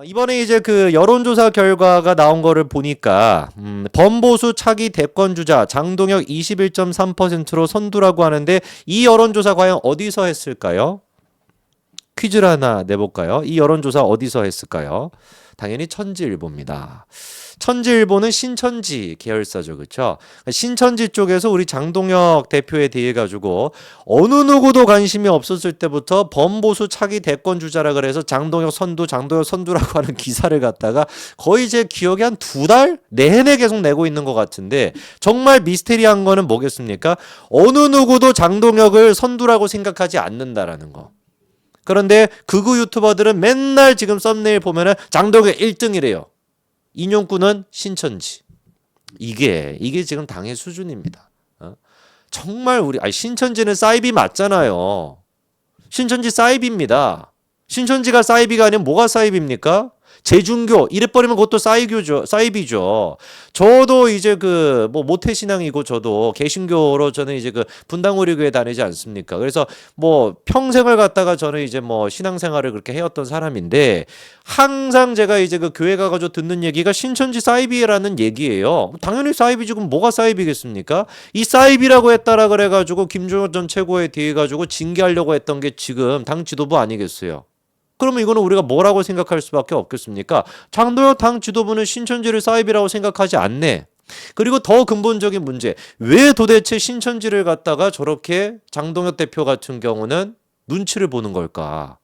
어, 이번에 이제 그 여론조사 결과가 나온 거를 보니까 음, 범보수 차기 대권 주자 장동혁 21.3%로 선두라고 하는데 이 여론조사 과연 어디서 했을까요? 퀴즈를 하나 내볼까요? 이 여론조사 어디서 했을까요? 당연히 천지일보입니다. 천지일보는 신천지 계열사죠, 그렇죠? 신천지 쪽에서 우리 장동혁 대표에 대해 가지고 어느 누구도 관심이 없었을 때부터 범보수 차기 대권 주자라 그래서 장동혁 선두, 장동혁 선두라고 하는 기사를 갖다가 거의 제 기억에 한 두 달 내내 계속 내고 있는 것 같은데 정말 미스테리한 거는 뭐겠습니까? 어느 누구도 장동혁을 선두라고 생각하지 않는다라는 거. 그런데 극우 유튜버들은 맨날 지금 썸네일 보면은 장동혁 1등이래요. 인용구는 신천지. 이게 이게 지금 당의 수준입니다. 어? 정말 우리 아니 신천지는 사이비 맞잖아요. 신천지 사이비입니다. 신천지가 사이비가 아니면 뭐가 사이비입니까? 제중교 이래버리면 그것도 사이교죠, 사이비죠. 저도 이제 그 뭐 모태 신앙이고 저도 개신교로 저는 이제 그 분당우리교회 다니지 않습니까? 그래서 뭐 평생을 갖다가 저는 이제 뭐 신앙생활을 그렇게 해왔던 사람인데 항상 제가 이제 그 교회 가가지고 듣는 얘기가 신천지 사이비라는 얘기예요. 당연히 사이비지 그럼 뭐가 사이비겠습니까? 이 사이비라고 했다라 그래가지고 김종현 전 최고에 대해 가지고 징계하려고 했던 게 지금 당 지도부 아니겠어요? 그러면 이거는 우리가 뭐라고 생각할 수밖에 없겠습니까? 장도혁 당 지도부는 신천지를 사입이라고 생각하지 않네. 그리고 더 근본적인 문제, 왜 도대체 신천지를 갖다가 저렇게 장동혁 대표 같은 경우는 눈치를 보는 걸까?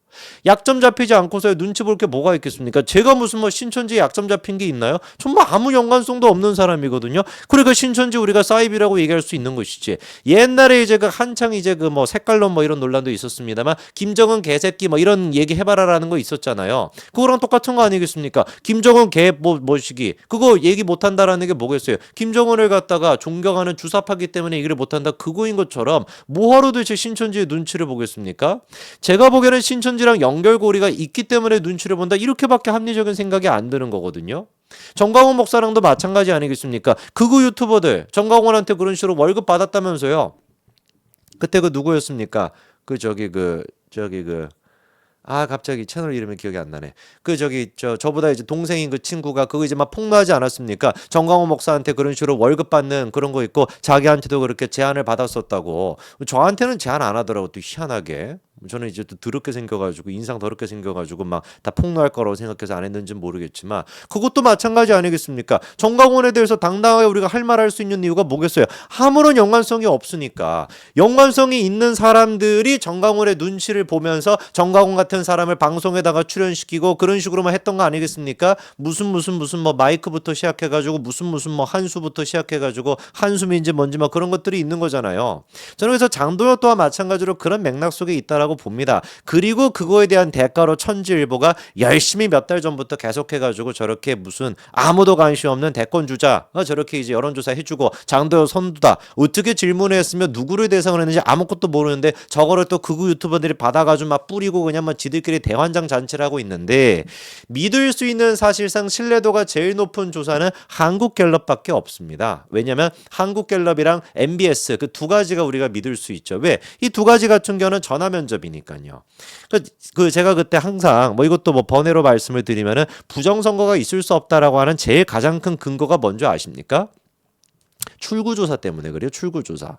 약점 잡히지 않고서 눈치 볼 게 뭐가 있겠습니까? 제가 무슨 뭐 신천지에 약점 잡힌 게 있나요? 정말 아무 연관성도 없는 사람이거든요. 그러니까 신천지 우리가 사입이라고 얘기할 수 있는 것이지. 옛날에 이제 그 한창 이제 그 뭐 색깔론 뭐 이런 논란도 있었습니다만 김정은 개새끼 뭐 이런 얘기 해봐라라는 거 있었잖아요. 그거랑 똑같은 거 아니겠습니까? 김정은 개뭐 뭐시기 그거 얘기 못한다라는 게 뭐겠어요? 김정은을 갖다가 존경하는 주사파기 때문에 얘기를 못한다 그거인 것처럼 뭐하러 도대체 신천지의 눈치를 보겠습니까? 제가 보기에는 신천지 랑 연결고리가 있기 때문에 눈치를 본다 이렇게밖에 합리적인 생각이 안 드는 거거든요. 정광훈 목사랑도 마찬가지 아니겠습니까? 극우 유튜버들 정광훈한테 그런 식으로 월급 받았다면서요. 그때 그 누구였습니까? 그 저기 그 저기 그 아 갑자기 채널 이름이 기억이 안 나네. 그 저기 저 저보다 이제 동생인 그 친구가 그거 이제 막 폭로하지 않았습니까? 정광호 목사한테 그런 식으로 월급 받는 그런 거 있고 자기한테도 그렇게 제안을 받았었다고. 저한테는 제안 안 하더라고 또 희한하게. 저는 이제 또 더럽게 생겨가지고 인상 더럽게 생겨가지고 막 다 폭로할 거라고 생각해서 안 했는지는 모르겠지만 그것도 마찬가지 아니겠습니까? 정광훈에 대해서 당당하게 우리가 할 말할 수 있는 이유가 뭐겠어요? 아무런 연관성이 없으니까 연관성이 있는 사람들이 정광훈의 눈치를 보면서 정광훈 같은 사람을 방송에다가 출연시키고 그런 식으로만 했던 거 아니겠습니까? 무슨 무슨 무슨 뭐 마이크부터 시작해가지고 무슨 무슨 뭐 한수부터 시작해가지고 한숨인지 뭔지 뭐 그런 것들이 있는 거잖아요. 저는 그래서 장도연 또한 마찬가지로 그런 맥락 속에 있다라고 봅니다. 그리고 그거에 대한 대가로 천지일보가 열심히 몇 달 전부터 계속해가지고 저렇게 무슨 아무도 관심 없는 대권 주자가 저렇게 이제 여론조사 해주고 장도연 선두다 어떻게 질문을 했으면 누구를 대상으로 했는지 아무것도 모르는데 저거를 또 극우 유튜버들이 받아가지고 막 뿌리고 그냥 막 지들끼리 대환장 잔치를 하고 있는데 믿을 수 있는 사실상 신뢰도가 제일 높은 조사는 한국갤럽밖에 없습니다. 왜냐하면 한국갤럽이랑 MBS 그 두 가지가 우리가 믿을 수 있죠. 왜? 이 두 가지 같은 경우는 전화 면접 이니까요. 그, 그 제가 그때 항상 뭐 이것도 뭐 번외로 말씀을 드리면은 부정 선거가 있을 수 없다라고 하는 제일 가장 큰 근거가 뭔지 아십니까? 출구조사 때문에 그래요. 출구조사.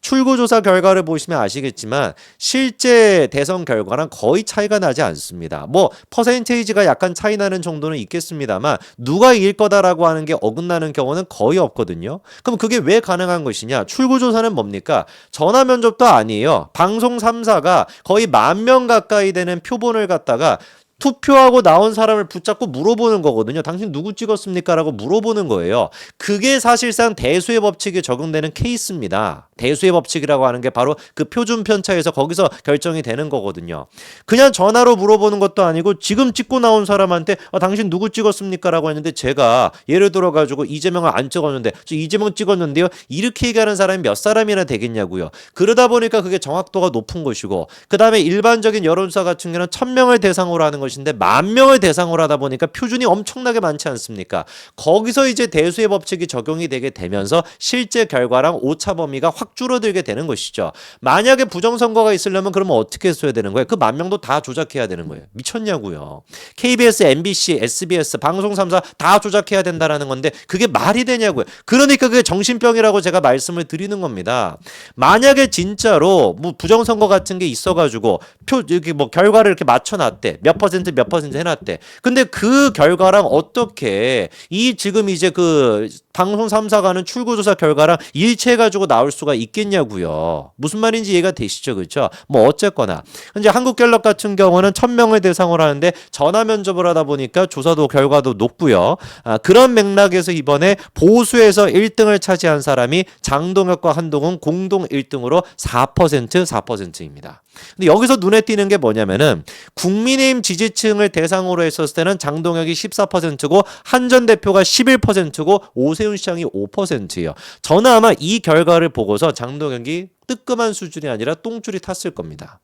출구조사 결과를 보시면 아시겠지만 실제 대선 결과랑 거의 차이가 나지 않습니다. 뭐 퍼센테이지가 약간 차이 나는 정도는 있겠습니다만 누가 이길 거다라고 하는 게 어긋나는 경우는 거의 없거든요. 그럼 그게 왜 가능한 것이냐? 출구조사는 뭡니까? 전화 면접도 아니에요. 방송 3사가 거의 만 명 가까이 되는 표본을 갖다가 투표하고 나온 사람을 붙잡고 물어보는 거거든요. 당신 누구 찍었습니까? 라고 물어보는 거예요. 그게 사실상 대수의 법칙에 적용되는 케이스입니다. 대수의 법칙이라고 하는 게 바로 그 표준 편차에서 거기서 결정이 되는 거거든요. 그냥 전화로 물어보는 것도 아니고 지금 찍고 나온 사람한테 아, 당신 누구 찍었습니까? 라고 했는데 제가 예를 들어 가지고 이재명을 안 찍었는데 저 이재명 찍었는데요. 이렇게 얘기하는 사람이 몇 사람이나 되겠냐고요. 그러다 보니까 그게 정확도가 높은 것이고 그다음에 일반적인 여론조사 같은 경우는 천명을 대상으로 하는 것이 것인데 만 명을 대상으로 하다 보니까 표준이 엄청나게 많지 않습니까? 거기서 이제 대수의 법칙이 적용이 되게 되면서 실제 결과랑 오차 범위가 확 줄어들게 되는 것이죠. 만약에 부정선거가 있으려면 그러면 어떻게 써야 되는 거예요? 그 만 명도 다 조작해야 되는 거예요. 미쳤냐고요. KBS, MBC, SBS 방송 3사 다 조작해야 된다라는 건데 그게 말이 되냐고요. 그러니까 그게 정신병이라고 제가 말씀을 드리는 겁니다. 만약에 진짜로 뭐 부정선거 같은 게 있어가지고 표 이렇게 뭐 결과를 이렇게 맞춰놨대 몇 퍼센트 몇 퍼센트 해놨대. 근데 그 결과랑 어떻게 이 지금 이제 그 방송 3사가 하는 출구조사 결과랑 일치해가지고 나올 수가 있겠냐고요. 무슨 말인지 이해가 되시죠, 그렇죠? 뭐 어쨌거나 이제 한국갤럽 같은 경우는 1000명을 대상으로 하는데 전화 면접을 하다 보니까 조사도 결과도 높고요. 아, 그런 맥락에서 이번에 보수에서 1등을 차지한 사람이 장동혁과 한동훈 공동 1등으로 4% 4%입니다. 근데 여기서 눈에 띄는 게 뭐냐면은 국민의힘 지지층을 대상으로 했었을 때는 장동혁이 14%고 한 전 대표가 11%고 오세 훈 시장이 5%예요. 저는 아마 이 결과를 보고서 장동혁이 뜨끔한 수준이 아니라 똥줄이 탔을 겁니다.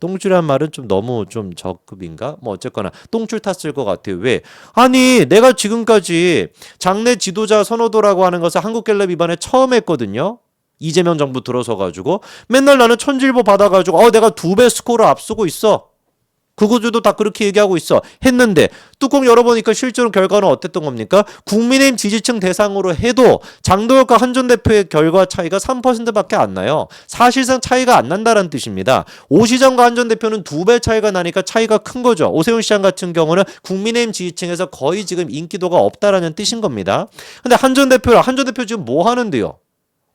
똥줄이란 말은 좀 너무 좀 적급인가? 뭐 어쨌거나 똥줄 탔을 것 같아요. 왜? 아니 내가 지금까지 장내 지도자 선호도라고 하는 것을 한국갤럽 이번에 처음 했거든요. 이재명 정부 들어서 가지고 맨날 나는 천질보 받아가지고 어 내가 두 배 스코어를 앞서고 있어. 그거들도 다 그렇게 얘기하고 있어. 했는데 뚜껑 열어보니까 실제로 결과는 어땠던 겁니까? 국민의힘 지지층 대상으로 해도 장도혁과 한전 대표의 결과 차이가 3%밖에 안 나요. 사실상 차이가 안 난다는 뜻입니다. 오 시장과 한전 대표는 두 배 차이가 나니까 차이가 큰 거죠. 오세훈 시장 같은 경우는 국민의힘 지지층에서 거의 지금 인기도가 없다라는 뜻인 겁니다. 근데 한전 대표, 한전 대표 지금 뭐 하는데요?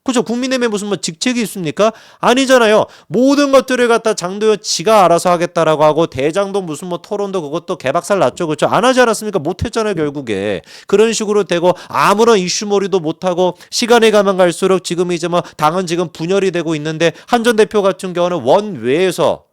그죠? 국민의힘에 무슨 뭐 직책이 있습니까? 아니잖아요. 모든 것들을 갖다 장도연 지가 알아서 하겠다라고 하고 대장도 무슨 뭐 토론도 그것도 개박살 났죠. 그렇죠? 안 하지 않았습니까? 못 했잖아요, 결국에. 그런 식으로 되고 아무런 이슈몰이도 못 하고 시간이 가면 갈수록 지금 이제 뭐 당은 지금 분열이 되고 있는데 한전 대표 같은 경우는 원외에서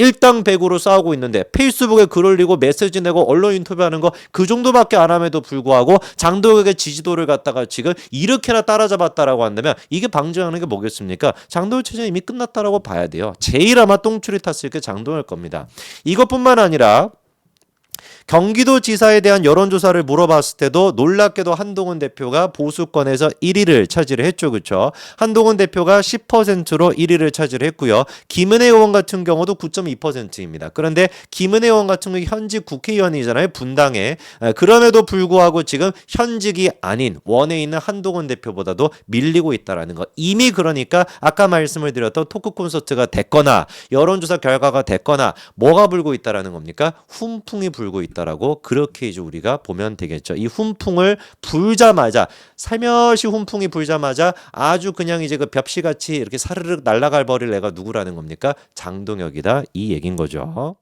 일당 백으로 싸우고 있는데 페이스북에 글 올리고 메시지 내고 언론 인터뷰하는 거 그 정도밖에 안 함에도 불구하고 장도혁의 지지도를 갖다가 지금 이렇게나 따라잡았다라고 한다면 이게 방증하는 게 뭐겠습니까? 장도혁 체제 이미 끝났다라고 봐야 돼요. 제일 아마 똥줄이 탔을 게 장도혁일 겁니다. 이것뿐만 아니라 경기도지사에 대한 여론조사를 물어봤을 때도 놀랍게도 한동훈 대표가 보수권에서 1위를 차지를 했죠. 그렇죠? 한동훈 대표가 10%로 1위를 차지를 했고요. 김은혜 의원 같은 경우도 9.2%입니다. 그런데 김은혜 의원 같은 경우 현직 국회의원이잖아요. 분당에. 에, 그럼에도 불구하고 지금 현직이 아닌 원에 있는 한동훈 대표보다도 밀리고 있다라는 거. 이미 그러니까 아까 말씀을 드렸던 토크 콘서트가 됐거나 여론조사 결과가 됐거나 뭐가 불고 있다라는 겁니까? 훈풍이 불고 있다라고 그렇게 이제 우리가 보면 되겠죠. 이 훈풍을 불자마자 살며시 훈풍이 불자마자 아주 그냥 이제 그 벽시같이 이렇게 사르륵 날아갈 버릴 애가 누구라는 겁니까? 장동혁이다 이 얘긴 거죠.